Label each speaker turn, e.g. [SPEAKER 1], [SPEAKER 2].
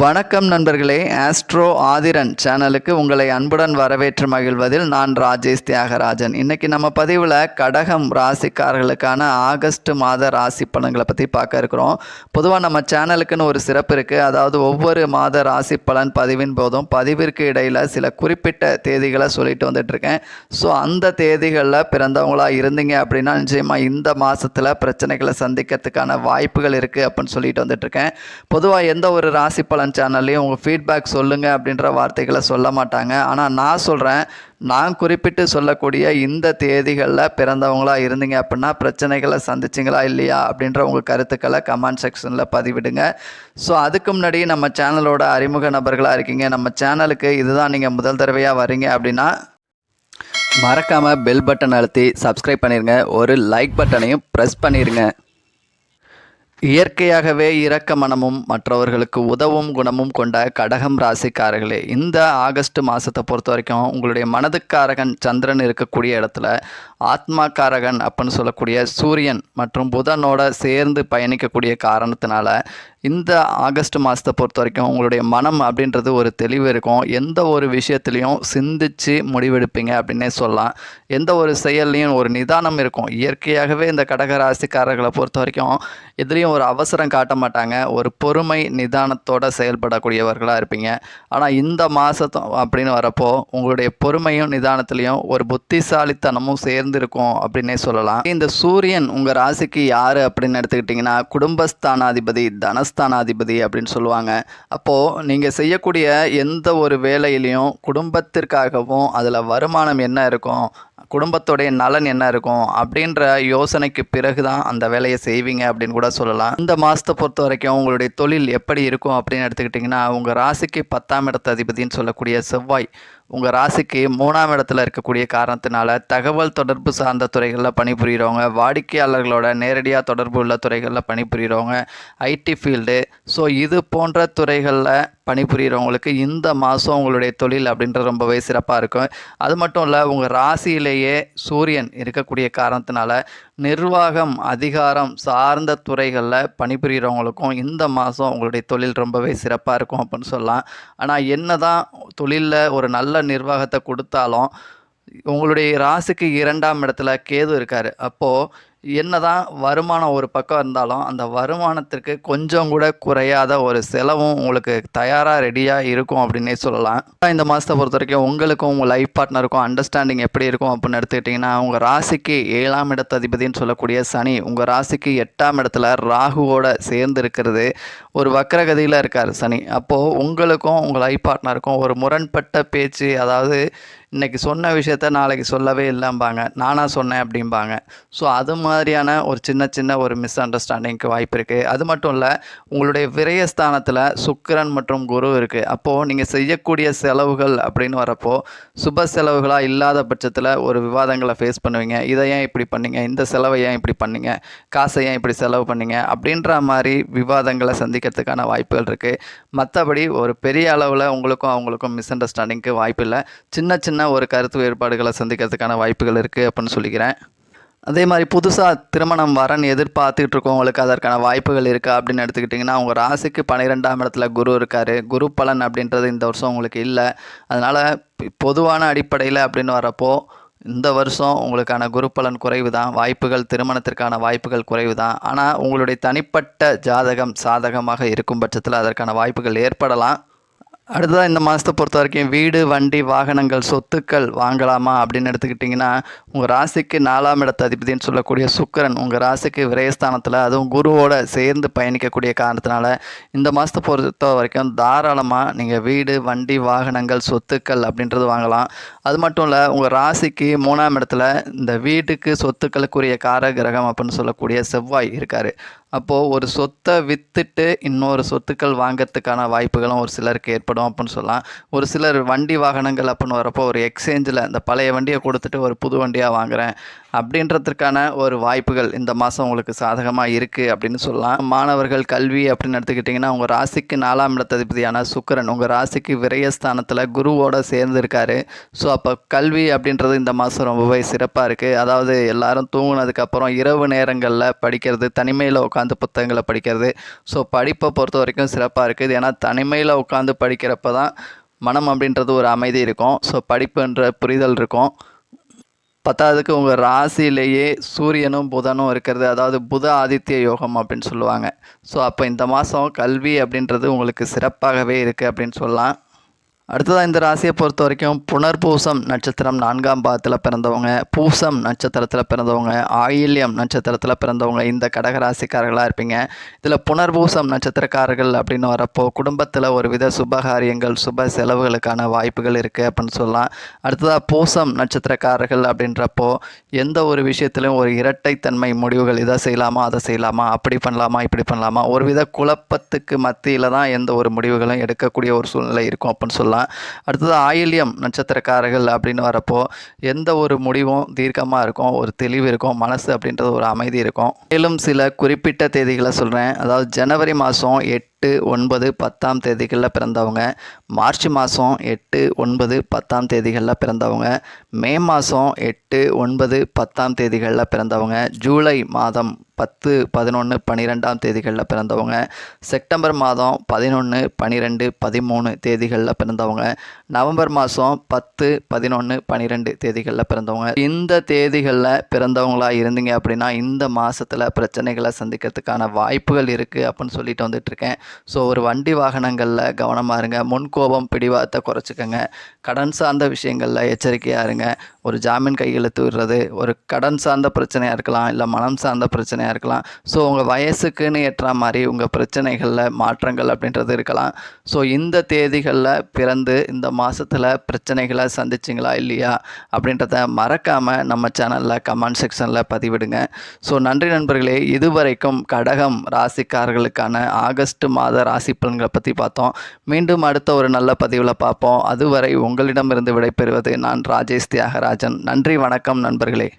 [SPEAKER 1] வணக்கம் நண்பர்களே. ஆஸ்ட்ரோ ஆதிரன் சேனலுக்கு உங்களை அன்புடன் வரவேற்று மகிழ்வதில் நான் ராஜேஷ் தியாகராஜன். இன்னைக்கு நம்ம பதிவில் கடகம் ராசிக்காரர்களுக்கான ஆகஸ்ட் மாத ராசி பலன்களை பற்றி பார்க்க இருக்கிறோம். பொதுவாக நம்ம சேனலுக்குன்னு ஒரு சிறப்பு இருக்குது அதாவது ஒவ்வொரு மாத ராசி பலன் பதிவின் போதும் பதிவிற்கு இடையில் சில குறிப்பிட்ட தேதிகளை சொல்லிட்டு வந்துட்டுருக்கேன் ஸோ அந்த தேதிகளில் பிறந்தவங்களாக இருந்தீங்க அப்படின்னா நிச்சயமாக இந்த மாதத்தில் பிரச்சனைகளை சந்திக்கிறதுக்கான வாய்ப்புகள் இருக்குது அப்படின்னு சொல்லிட்டு வந்துட்டுருக்கேன் பொதுவாக எந்த ஒரு ராசி பலன் சேனல்லையும் உங்கள் ஃபீட்பேக் சொல்லுங்கள் அப்படின்ற வார்த்தைகளை சொல்ல மாட்டாங்க. ஆனால் நான் சொல்கிறேன் நான் குறிப்பிட்டு சொல்லக்கூடிய இந்த தேதிகளில் பிறந்தவங்களாக இருந்தீங்க அப்படின்னா பிரச்சனைகளை சந்திச்சிங்களா இல்லையா அப்படின்ற உங்கள் கருத்துக்களை கமெண்ட் செக்ஷனில் பதிவிடுங்க. ஸோ அதுக்கு முன்னாடி நம்ம சேனலோட அறிமுக நபர்களாக இருக்கீங்க. நம்ம சேனலுக்கு இதுதான் நீங்கள் முதல் தடவையாக வரீங்க அப்படின்னா மறக்காமல் பெல் பட்டன் அழுத்தி சப்ஸ்கிரைப் பண்ணிடுங்க ஒரு லைக் பட்டனையும் ப்ரெஸ் பண்ணிடுங்க இயற்கையாகவே இரக்க மனமும் மற்றவர்களுக்கு உதவும் குணமும் கொண்ட கடகம் ராசிக்காரர்களே இந்த ஆகஸ்ட் மாதத்தை பொறுத்த வரைக்கும் உங்களுடைய மனதுக்காரகன் சந்திரன் இருக்கக்கூடிய இடத்துல ஆத்மாக்காரகன் அப்படின்னு சொல்லக்கூடிய சூரியன் மற்றும் புதனோட சேர்ந்து பயணிக்கக்கூடிய காரணத்தினால இந்த ஆகஸ்ட் மாதத்தை பொறுத்த வரைக்கும் உங்களுடைய மனம் அப்படின்றது ஒரு தெளிவு இருக்கும். எந்த ஒரு விஷயத்துலையும் சிந்திச்சு முடிவெடுப்பீங்க அப்படின்னே சொல்லலாம். எந்த ஒரு செயல்லையும் ஒரு நிதானம் இருக்கும். இயற்கையாகவே இந்த கடக ராசிக்காரர்களை பொறுத்த வரைக்கும் எதுலேயும் ஒரு அவசரம் காட்ட மாட்டாங்க. ஒரு பொறுமை நிதானத்தோட செயல்படக்கூடியவர்களாக இருப்பீங்க. ஆனால் இந்த மாதம் அப்படின்னு வரப்போ உங்களுடைய பொறுமையும் நிதானத்துலேயும் ஒரு புத்திசாலித்தனமும் சேர்ந்து இருக்கும் அப்படின்னே சொல்லலாம். இந்த சூரியன் உங்கள் ராசிக்கு யார் அப்படின்னு எடுத்துக்கிட்டிங்கன்னா குடும்பஸ்தானாதிபதி தனஸ் தனஸ்தானாதிபதி அப்படின்னு சொல்லுவாங்க. அப்போது நீங்கள் செய்யக்கூடிய எந்த ஒரு வேலையிலையும் குடும்பத்திற்காகவும் அதில் வருமானம் என்ன இருக்கும் குடும்பத்துடைய நலன் என்ன இருக்கும் அப்படின்ற யோசனைக்கு பிறகு தான் அந்த வேலையை செய்வீங்க அப்படின்னு கூட சொல்லலாம். இந்த மாதத்தை பொறுத்த வரைக்கும் உங்களுடைய தொழில் எப்படி இருக்கும் அப்படின்னு எடுத்துக்கிட்டிங்கன்னா உங்கள் ராசிக்கு பத்தாம் இடத்து அதிபதின்னு சொல்லக்கூடிய செவ்வாய் உங்கள் ராசிக்கு மூணாம் இடத்துல இருக்கக்கூடிய காரணத்தினால தகவல் தொடர்பு சார்ந்த துறைகளில் பணிபுரிகிறவங்க வாடிக்கையாளர்களோட நேரடியாக தொடர்பு உள்ள துறைகளில் பணிபுரிகிறவங்க ஐடி ஃபீல்டு ஸோ இது போன்ற துறைகளில் பணிபுரிகிறவங்களுக்கு இந்த மாதம் உங்களுடைய தொழில் அப்படின்றது ரொம்பவே சிறப்பாக இருக்கும். அது மட்டும் இல்லை உங்கள் ராசியிலேயே சூரியன் இருக்கக்கூடிய காரணத்தினால நிர்வாகம் அதிகாரம் சார்ந்த துறைகளில் பணிபுரிகிறவங்களுக்கும் இந்த மாதம் உங்களுடைய தொழில் ரொம்பவே சிறப்பாக இருக்கும் அப்படின்னு சொல்லலாம். ஆனால் என்ன தான் தொழிலில் ஒரு நல்ல நிர்வாகத்தை கொடுத்தாலும் உங்களுடைய ராசிக்கு இரண்டாம் இடத்துல கேது இருக்கார். அப்போது என்னதான் வருமானம் ஒரு பக்கம் இருந்தாலும் அந்த வருமானத்திற்கு கொஞ்சம் கூட குறையாத ஒரு செலவும் உங்களுக்கு தயாராக ரெடியாக இருக்கும் அப்படின்னே சொல்லலாம். இந்த மாதத்தை பொறுத்த வரைக்கும் உங்களுக்கும் உங்கள் லைஃப் பார்ட்னருக்கும் அண்டர்ஸ்டாண்டிங் எப்படி இருக்கும் அப்படின்னு எடுத்துக்கிட்டிங்கன்னா உங்கள் ராசிக்கு ஏழாம் இடத்து அதிபதினு சொல்லக்கூடிய சனி உங்கள் ராசிக்கு எட்டாம் இடத்துல ராகுவோட சேர்ந்து இருக்கிறது ஒரு வக்கரகதியில் இருக்கார் சனி. அப்போது உங்களுக்கும் உங்கள் ஐ பார்ட்னருக்கும் ஒரு முரண்பட்ட பேச்சு அதாவது இன்றைக்கி சொன்ன விஷயத்த நாளைக்கு சொல்லவே இல்லைம்பாங்க. நானாக சொன்னேன் அப்படிம்பாங்க. ஸோ அது மாதிரியான ஒரு சின்ன சின்ன ஒரு மிஸ் அண்டர்ஸ்டாண்டிங்க்கு வாய்ப்பு இருக்குது அது மட்டும் இல்லை உங்களுடைய விரயஸ்தானத்தில் சுக்கிரன் மற்றும் குரு இருக்குது அப்போது நீங்கள் செய்யக்கூடிய செலவுகள் அப்படின்னு வரப்போ சுப செலவுகளாக இல்லாத பட்சத்தில் ஒரு விவாதங்களை ஃபேஸ் பண்ணுவீங்க. இதை ஏன் இப்படி பண்ணீங்க? இந்த செலவை ஏன் இப்படி பண்ணீங்க? காசை ஏன் இப்படி செலவு பண்ணீங்க? அப்படின்ற மாதிரி விவாதங்களை சந்திக்கிறதுக்கான வாய்ப்புகள் இருக்குது மற்றபடி ஒரு பெரிய அளவில் உங்களுக்கும் அவங்களுக்கும் மிஸ் அண்டர்ஸ்டாண்டிங்க்கு வாய்ப்பு இல்லை. சின்ன சின்ன ஒரு கருத்து வேறுபாடுகளை சந்திக்கிறதுக்கான வாய்ப்புகள் இருக்குது அப்படின்னு சொல்லிக்கிறேன். அதே மாதிரி புதுசாக திருமணம் வரன் எதிர்பார்த்துக்கிட்டு இருக்கவங்களுக்கு அதற்கான வாய்ப்புகள் இருக்கா அப்படின்னு எடுத்துக்கிட்டிங்கன்னா உங்கள் ராசிக்கு பன்னிரெண்டாம் இடத்துல குரு இருக்கார். குரு பலன் அப்படின்றது இந்த வருஷம் உங்களுக்கு இல்லை. அதனால் பொதுவான அடிப்படையில் அப்படின்னு வரப்போ இந்த வருஷம் உங்களுக்கான குரு பலன் குறைவு தான் வாய்ப்புகள் திருமணத்திற்கான வாய்ப்புகள் குறைவு தான் ஆனால் உங்களுடைய தனிப்பட்ட ஜாதகம் சாதகமாக இருக்கும் பட்சத்தில் அதற்கான வாய்ப்புகள் ஏற்படலாம். அடுத்ததாக இந்த மாதத்தை பொறுத்த வரைக்கும் வீடு வண்டி வாகனங்கள் சொத்துக்கள் வாங்கலாமா அப்படின்னு எடுத்துக்கிட்டிங்கன்னா உங்கள் ராசிக்கு நாலாம் இடத்த அதிபதினு சொல்லக்கூடிய சுக்கிரன் உங்கள் ராசிக்கு விரயஸ்தானத்தில் அதுவும் குருவோட சேர்ந்து பயணிக்கக்கூடிய காரணத்தினால இந்த மாதத்தை பொறுத்த வரைக்கும் தாராளமாக நீங்கள் வீடு வண்டி வாகனங்கள் சொத்துக்கள் அப்படின்றது வாங்கலாம். அது மட்டும் இல்லை உங்கள் ராசிக்கு மூணாம் இடத்துல இந்த வீட்டுக்கு சொத்துக்களுக்குரிய கார கிரகம் அப்படின்னு சொல்லக்கூடிய செவ்வாய் இருக்கார். அப்போது ஒரு சொத்தை விற்றுட்டு இன்னொரு சொத்துக்கள் வாங்கிறதுக்கான வாய்ப்புகளும் ஒரு சிலருக்கு ஏற்படும் அப்படின்னு சொல்லலாம். ஒரு சிலர் வண்டி வாகனங்கள் அப்படின்னு வரப்போ ஒரு எக்ஸ்சேஞ்சில் அந்த பழைய வண்டியை கொடுத்துட்டு ஒரு புது வண்டியாக வாங்குகிறேன் அப்படின்றதுக்கான ஒரு வாய்ப்புகள் இந்த மாதம் உங்களுக்கு சாதகமாக இருக்குது அப்படின்னு சொல்லலாம். மாணவர்கள் கல்வி அப்படின்னு எடுத்துக்கிட்டிங்கன்னா உங்கள் ராசிக்கு நாலாம் இடத்ததிபதியான சுக்கிரன் உங்கள் ராசிக்கு விரயஸ்தானத்தில் குருவோட சேர்ந்துருக்காரு. ஸோ அப்போ கல்வி அப்படின்றது இந்த மாதம் ரொம்பவே சிறப்பாக இருக்குது அதாவது எல்லாரும் தூங்கினதுக்கப்புறம் இரவு நேரங்களில் படிக்கிறது தனிமையில் உட்காந்து புத்தகங்களை படிக்கிறது. ஸோ படிப்பை பொறுத்த வரைக்கும் சிறப்பாக இருக்குது ஏன்னா தனிமையில் உட்காந்து படிக்கிறப்ப தான் மனம் அப்படின்றது ஒரு அமைதி இருக்கும். ஸோ படிப்புன்ற புரிதல் இருக்கும். பத்தாவதுக்கு உங்கள் ராசியிலேயே சூரியனும் புதனும் இருக்கிறது. அதாவது புத ஆதித்ய யோகம் அப்படின்னு சொல்லுவாங்க. ஸோ அப்போ இந்த மாதம் கல்வி அப்படின்றது உங்களுக்கு சிறப்பாகவே இருக்குது அப்படின்னு சொல்லலாம். அடுத்ததாக இந்த ராசியை பொறுத்த வரைக்கும் புனர்பூசம் நட்சத்திரம் நான்காம் பாதத்தில் பிறந்தவங்க பூசம் நட்சத்திரத்தில் பிறந்தவங்க ஆயில்யம் நட்சத்திரத்தில் பிறந்தவங்க இந்த கடக ராசிக்காரர்களாக இருப்பீங்க. இதில் புனர்பூசம் நட்சத்திரக்காரர்கள் அப்படின்னு வரப்போ குடும்பத்தில் ஒரு வித சுபகாரியங்கள் சுப செலவுகளுக்கான வாய்ப்புகள் இருக்குது அப்படின்னு சொல்லலாம். அடுத்ததாக பூசம் நட்சத்திரக்காரர்கள் அப்படின்றப்போ எந்த ஒரு விஷயத்திலும் ஒரு இரட்டைத்தன்மை முடிவுகள் இதை செய்யலாமா அதை செய்யலாமா அப்படி பண்ணலாமா இப்படி பண்ணலாமா ஒரு வித குழப்பத்துக்கு மத்தியில் தான் எந்த ஒரு முடிவுகளும் எடுக்கக்கூடிய ஒரு சூழ்நிலை இருக்கும் அப்படின்னு சொல்லலாம். அடுத்தது ஆயில்யம் நட்சத்திரக்காரர்கள் அப்படின்னு வரப்போ எந்த ஒரு முடிவும் தீர்க்கமாக இருக்கும்? ஒரு தெளிவு இருக்கும்? மனசு அப்படின்றது ஒரு அமைதி இருக்கும். மேலும் சில குறிப்பிட்ட தேதிகளை சொல்கிறேன் அதாவது ஜனவரி மாதம் எட்டு எட்டு ஒன்பது பத்தாம் தேதிகளில் பிறந்தவங்க. மார்ச் மாதம் எட்டு ஒன்பது பத்தாம் தேதிகளில் பிறந்தவங்க. மே மாதம் எட்டு ஒன்பது பத்தாம் தேதிகளில் பிறந்தவங்க. ஜூலை மாதம் பத்து பதினொன்று பன்னிரெண்டாம் தேதிகளில் பிறந்தவங்க. செப்டம்பர் மாதம் பதினொன்று பன்னிரெண்டு பதிமூணு தேதிகளில் பிறந்தவங்க. நவம்பர் மாதம் பத்து பதினொன்று பன்னிரெண்டு தேதிகளில் பிறந்தவங்க. இந்த தேதிகளில் பிறந்தவங்களாக இருந்தீங்க அப்படின்னா இந்த மாதத்தில் பிரச்சனைகளை சந்திக்கிறதுக்கான வாய்ப்புகள் இருக்குது அப்படின்னு சொல்லிட்டு வந்துட்டுருக்கேன் ஸோ ஒரு வண்டி வாகனங்களில் கவனமாக இருங்க. முன்கோபம் பிடிவாதத்தை குறைச்சிக்கோங்க. கடன் சார்ந்த விஷயங்களில் எச்சரிக்கையாக இருங்க. ஒரு ஜாமீன் கையெழுத்து விடுறது ஒரு கடன் சார்ந்த பிரச்சனையாக இருக்கலாம் இல்லை மனம் சார்ந்த பிரச்சனையாக இருக்கலாம். ஸோ உங்கள் வயசுக்குன்னு ஏற்ற மாதிரி உங்கள் பிரச்சனைகளில் மாற்றங்கள் அப்படின்றது இருக்கலாம். ஸோ இந்த தேதிகளில் பிறந்து இந்த மாதத்தில் பிரச்சனைகளை சந்திச்சிங்களா இல்லையா அப்படின்றத மறக்காமல் நம்ம சேனலில் கமெண்ட் செக்ஷனில் பதிவிடுங்க. ஸோ நன்றி நண்பர்களே. இதுவரைக்கும் கடகம் ராசிக்காரர்களுக்கான ஆகஸ்ட் மாத ராசி பலன்களை பற்றி பார்த்தோம். மீண்டும் அடுத்த ஒரு நல்ல பதிவில் பார்ப்போம். அதுவரை உங்களிடமிருந்து விடைபெறுவது நான் ராஜேஷ் ராஜன். நன்றி வணக்கம் நண்பர்களே.